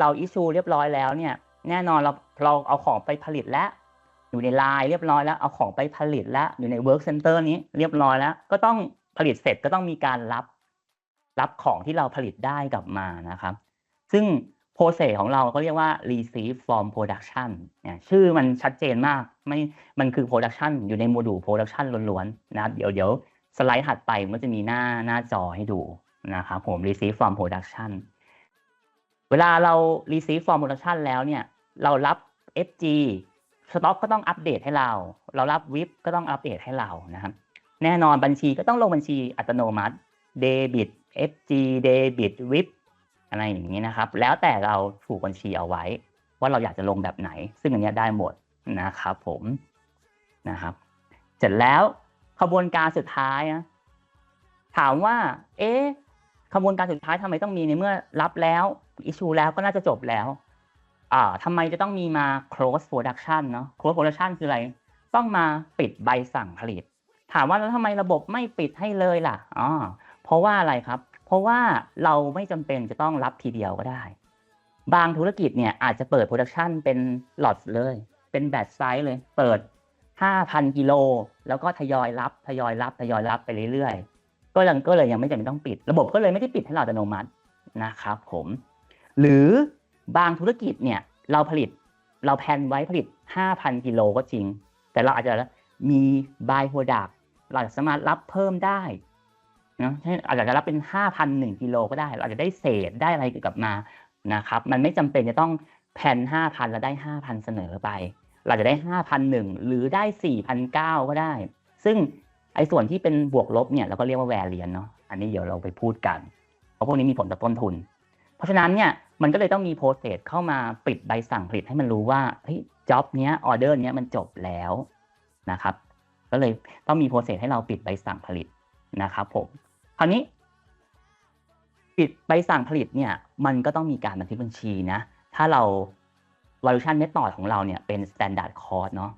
เราอิชูเรียบร้อยแล้วเนี่ย แน่นอนเราเราเอาของไปผลิตแล้วอยู่ในไลน์เรียบร้อยแล้วเอาของไปผลิตแล้วอยู่ใน work center นี้เรียบร้อยแล้ว ก็ต้องผลิตเสร็จก็ต้องมีการรับ รับของที่เราผลิตได้กลับมานะครับ ซึ่ง process ของเราก็เรียกว่า receive from production เนี่ยชื่อมันชัดเจนมากไม่มันคือ production อยู่ในโมดูล production ล้วนๆนะเดี๋ยวเดี๋ยวสไลด์ถัดไปมันจะมีหน้าหน้าจอให้ดูนะครับผม receive from production เวลาเรา receive from production แล้วเนี่ย เรารับ FG สต็อกก็ต้องอัปเดตให้เรา เรารับวิปก็ต้องอัปเดตให้เรานะครับ แน่นอนบัญชีก็ต้องลงบัญชีอัตโนมัติเดบิต FG เดบิตวิปอะไรอย่างนี้นะครับ แล้วแต่เราถูกบัญชีเอาไว้ ว่าเราอยากจะลงแบบไหน ซึ่งอันนี้ได้หมดนะครับผมนะครับ เสร็จแล้วขบวนการสุดท้ายนะถามว่า เอ๊ะขบวนการสุดท้ายทำไมต้องมีในเมื่อรับแล้ว อิชูแล้วก็น่าจะจบแล้ว อ่าทำไมจะต้องมีมา close production เนาะ close production คืออะไร ต้องมาปิดใบสั่งผลิต ถามว่าแล้วทำไมระบบไม่ปิดให้เลยล่ะอ๋อเพราะว่าอะไรครับ เพราะว่าเราไม่จำเป็นจะต้องรับทีเดียวก็ได้ บางธุรกิจเนี่ยอาจจะเปิดโปรดักชันเป็นหลอดเลย เป็นแบตไซส์เลย เปิด 5,000 กิโล แล้วก็ทยอยรับ ทยอยรับ ทยอยรับไปเรื่อยๆ ก็ยังก็เลยยังไม่จำเป็นต้องปิด ระบบก็เลยไม่ได้ปิดให้เราอัตโนมัตินะครับผม หรือบางธุรกิจเนี่ยเราผลิตเราแพนไว้ผลิต 5,000กิโลก็จริง แต่เราอาจจะมี buy product เราสามารถรับเพิ่มได้นะเช่นอาจจะรับเป็น5,001กิโลก็ได้ เราอาจจะได้เศษได้อะไรกลับมานะครับ มันไม่จำเป็นจะต้องแพน5,000 แล้วได้ 5,000 เสนอไป เราจะได้ 5,001 หรือได้ 4,009 ก็ได้ ซึ่งไอ้ส่วนที่เป็นบวกลบเนี่ยเราก็เรียกว่าแวรเลียนเนาะ อันนี้เดี๋ยวเราไปพูดกัน เพราะพวกนี้มีผลต่อต้นทุน เพราะฉะนั้นเนี่ย มันก็เลยต้องมีโปรเซสเข้ามาปิดใบสั่งผลิตให้มันรู้ว่าเฮ้ยจ็อบเนี้ยออเดอร์เนี้ยมันจบแล้วนะครับ ก็เลยต้องมีโปรเซสให้เราปิดใบสั่งผลิตนะครับผมคราวนี้ ปิดใบสั่งผลิตเนี่ย มันก็ต้องมีการบันทึกบัญชีนะ ถ้าเรา valuation method ของเราเนี่ยเป็น standard cost เนาะ